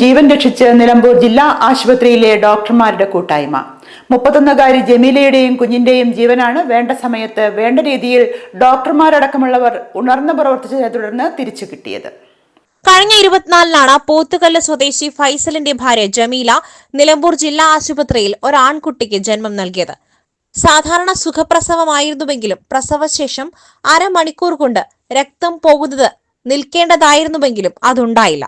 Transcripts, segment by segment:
ജീവൻ രക്ഷിച്ച് നിലമ്പൂർ ജില്ലാ ആശുപത്രിയിലെ ഡോക്ടർമാരുടെ കൂട്ടായ്മ. മുപ്പത്തൊന്നുകാരി ജമീലയുടെയും കുഞ്ഞിന്റെയും ജീവനാണ് വേണ്ട സമയത്ത് വേണ്ട രീതിയിൽ ഡോക്ടർമാരടക്കമുള്ളവർ ഉണർന്നു പ്രവർത്തിച്ചതിനെ തുടർന്ന് തിരിച്ചു കിട്ടിയത്. കഴിഞ്ഞ ഇരുപത്തിനാലിനാണ് പോത്തുകല്ല് സ്വദേശി ഫൈസലിന്റെ ഭാര്യ ജമീല നിലമ്പൂർ ജില്ലാ ആശുപത്രിയിൽ ഒരു ആൺകുട്ടിക്ക് ജന്മം നൽകിയത്. സാധാരണ സുഖപ്രസവമായിരുന്നുവെങ്കിലും പ്രസവശേഷം അരമണിക്കൂർ കൊണ്ട് രക്തം പോകുന്നത് നിൽക്കേണ്ടതായിരുന്നുവെങ്കിലും അതുണ്ടായില്ല.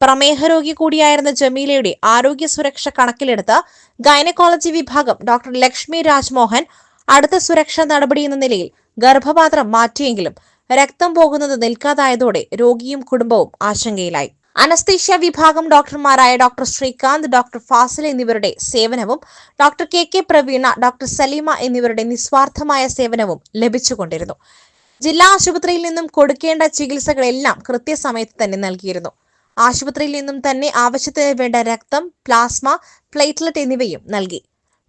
പ്രമേഹ രോഗി കൂടിയായിരുന്ന ജമീലയുടെ ആരോഗ്യ സുരക്ഷ കണക്കിലെടുത്ത് ഗൈനക്കോളജി വിഭാഗം ഡോക്ടർ ലക്ഷ്മി രാജ്മോഹൻ അടുത്ത സുരക്ഷാ നടപടി എന്ന നിലയിൽ ഗർഭപാത്രം മാറ്റിയെങ്കിലും രക്തം പോകുന്നത് നിൽക്കാതായതോടെ രോഗിയും കുടുംബവും ആശങ്കയിലായി. അനസ്തീഷ്യ വിഭാഗം ഡോക്ടർമാരായ ഡോക്ടർ ശ്രീകാന്ത് ഡോക്ടർ ഫാസിൽ എന്നിവരുടെ സേവനവും doctor K K Praveena doctor Saleema എന്നിവരുടെ നിസ്വാർത്ഥമായ സേവനവും ലഭിച്ചുകൊണ്ടിരുന്നു. ജില്ലാ ആശുപത്രിയിൽ നിന്നും കൊടുക്കേണ്ട ചികിത്സകളെല്ലാം കൃത്യസമയത്ത് തന്നെ നൽകിയിരുന്നു. ആശുപത്രിയിൽ നിന്നും തന്നെ ആവശ്യത്തിന് വേണ്ട രക്തം പ്ലാസ്മ പ്ലേറ്റ്ലെറ്റ് എന്നിവയും നൽകി.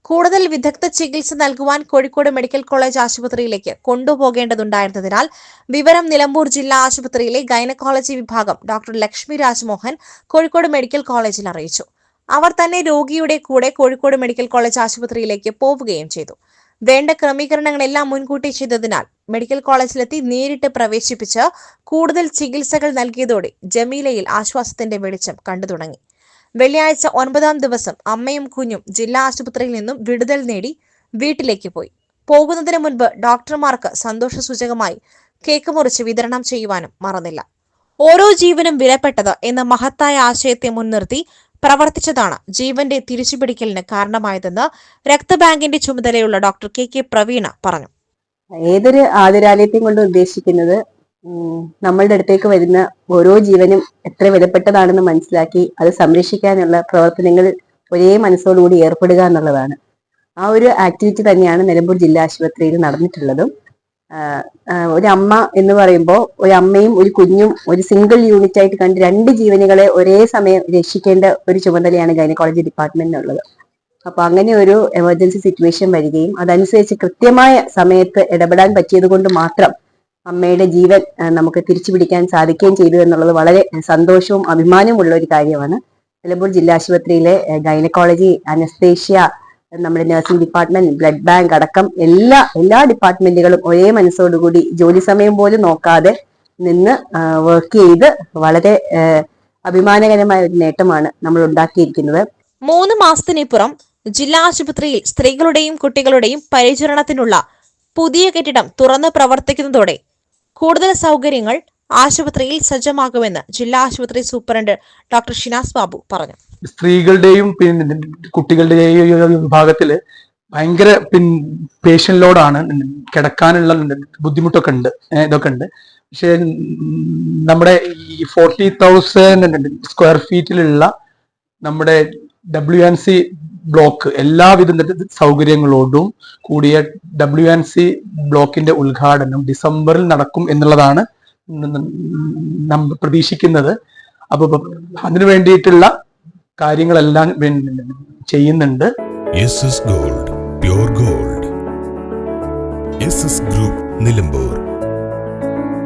കൂടുതൽ വിദഗ്ധ ചികിത്സ നൽകുവാൻ കോഴിക്കോട് മെഡിക്കൽ കോളേജ് ആശുപത്രിയിലേക്ക് കൊണ്ടുപോകേണ്ടതുണ്ടായിരുന്നതിനാൽ വിവരം നിലമ്പൂർ ജില്ലാ ആശുപത്രിയിലെ ഗൈനക്കോളജി വിഭാഗം ഡോക്ടർ ലക്ഷ്മി രാജ്മോഹൻ കോഴിക്കോട് മെഡിക്കൽ കോളേജിൽ അറിയിച്ചു. അവർ തന്നെ രോഗിയുടെ കൂടെ കോഴിക്കോട് മെഡിക്കൽ കോളേജ് ആശുപത്രിയിലേക്ക് പോവുകയും ചെയ്തു. വേണ്ട ക്രമീകരണങ്ങളെല്ലാം മുൻകൂട്ടി ചെയ്തതിനാൽ മെഡിക്കൽ കോളേജിലെത്തി നേരിട്ട് പ്രവേശിപ്പിച്ച് കൂടുതൽ ചികിത്സകൾ നൽകിയതോടെ ജമീലയിൽ ആശ്വാസത്തിന്റെ വെളിച്ചം കണ്ടു തുടങ്ങി. വെള്ളിയാഴ്ച ഒൻപതാം ദിവസം അമ്മയും കുഞ്ഞും ജില്ലാ ആശുപത്രിയിൽ നിന്നും വിടുതൽ നേടി വീട്ടിലേക്ക് പോയി. പോകുന്നതിന് മുൻപ് ഡോക്ടർമാർക്ക് സന്തോഷസൂചകമായി കേക്ക് മുറിച്ച് വിതരണം ചെയ്യുവാനും മറന്നില്ല. ഓരോ ജീവനും വിലപ്പെട്ടത് എന്ന മഹത്തായ ആശയത്തെ മുൻനിർത്തി പ്രവർത്തിച്ചതാണ് ജീവന്റെ തിരിച്ചുപിടിക്കലിന് കാരണമായതെന്ന് രക്തബാങ്കിന്റെ ചുമതലയുള്ള ഡോക്ടർ കെ കെ പ്രവീണ പറഞ്ഞു. ഏതൊരു ആതുരാലയത്തെയും കൊണ്ട് ഉദ്ദേശിക്കുന്നത് നമ്മളുടെ അടുത്തേക്ക് വരുന്ന ഓരോ ജീവനും എത്ര വിലപ്പെട്ടതാണെന്ന് മനസ്സിലാക്കി അത് സംരക്ഷിക്കാനുള്ള പ്രവർത്തനങ്ങൾ ഒരേ മനസ്സോടുകൂടി ഏർപ്പെടുക എന്നുള്ളതാണ്. ആ ഒരു ആക്ടിവിറ്റി തന്നെയാണ് നിലമ്പൂർ ജില്ലാ ആശുപത്രിയിൽ നടന്നിട്ടുള്ളതും. ഒരു അമ്മ എന്ന് പറയുമ്പോൾ ഒരു അമ്മയും ഒരു കുഞ്ഞും ഒരു സിംഗിൾ യൂണിറ്റ് ആയിട്ട് കണ്ട് രണ്ട് ജീവനുകളെ ഒരേ സമയം രക്ഷിക്കേണ്ട ഒരു ചുമതലയാണ് ഗൈനക്കോളജി ഡിപ്പാർട്ട്മെന്റിനുള്ളത്. അപ്പൊ അങ്ങനെ ഒരു എമർജൻസി സിറ്റുവേഷൻ വരികയും അതനുസരിച്ച് കൃത്യമായ സമയത്ത് ഇടപെടാൻ പറ്റിയത് കൊണ്ട് മാത്രം അമ്മയുടെ ജീവൻ നമുക്ക് തിരിച്ചു പിടിക്കാൻ സാധിക്കുകയും ചെയ്തു എന്നുള്ളത് വളരെ സന്തോഷവും അഭിമാനവും ഉള്ള ഒരു കാര്യമാണ്. നിലമ്പൂർ ജില്ലാ ആശുപത്രിയിലെ ഗൈനക്കോളജി അനസ്തേഷ്യ നമ്മുടെ നഴ്സിംഗ് ഡിപ്പാർട്ട്മെന്റ് ബ്ലഡ് ബാങ്ക് അടക്കം എല്ലാ എല്ലാ ഡിപ്പാർട്ട്മെന്റുകളും ഒരേ മനസ്സോടുകൂടി ജോലി സമയം പോലും നോക്കാതെ നിന്ന് വർക്ക് ചെയ്ത് വളരെ അഭിമാനകരമായ ഒരു നേട്ടമാണ് നമ്മൾ ഉണ്ടാക്കിയിരിക്കുന്നത്. മൂന്ന് മാസത്തിനിപ്പുറം ജില്ലാ ആശുപത്രിയിൽ സ്ത്രീകളുടെയും കുട്ടികളുടെയും പരിചരണത്തിനുള്ള പുതിയ കെട്ടിടം തുറന്ന് പ്രവർത്തിക്കുന്നതോടെ കൂടുതൽ സൗകര്യങ്ങൾ ആശുപത്രിയിൽ സജ്ജമാകുമെന്ന് ജില്ലാ ആശുപത്രി സൂപ്രണ്ട് ഡോക്ടർ ഷിനാസ് ബാബു പറഞ്ഞു. സ്ത്രീകളുടെയും പിന്നെ കുട്ടികളുടെയും വിഭാഗത്തിൽ ഭയങ്കര പിൻ പേഷ്യൻ ലോഡാണ് കിടക്കാനുള്ള ബുദ്ധിമുട്ടൊക്കെ ഉണ്ട്. ഇതൊക്കെ ഉണ്ട്. പക്ഷെ നമ്മുടെ ഈ ഫോർട്ടി തൗസൻഡ് സ്ക്വയർ ഫീറ്റിലുള്ള നമ്മുടെ ഡബ്ല്യു എൻ സി ബ്ലോക്ക് എല്ലാവിധ സൗകര്യങ്ങളോടും കൂടിയ ഡബ്ല്യു എൻ സി ബ്ലോക്കിന്റെ ഉദ്ഘാടനം ഡിസംബറിൽ നടക്കും എന്നുള്ളതാണ് പ്രതീക്ഷിക്കുന്നത്. അപ്പൊ അതിനു വേണ്ടിയിട്ടുള്ള കാര്യങ്ങളെല്ലാം ചെയ്യുന്നുണ്ട്. Gold pure gold group Nilambur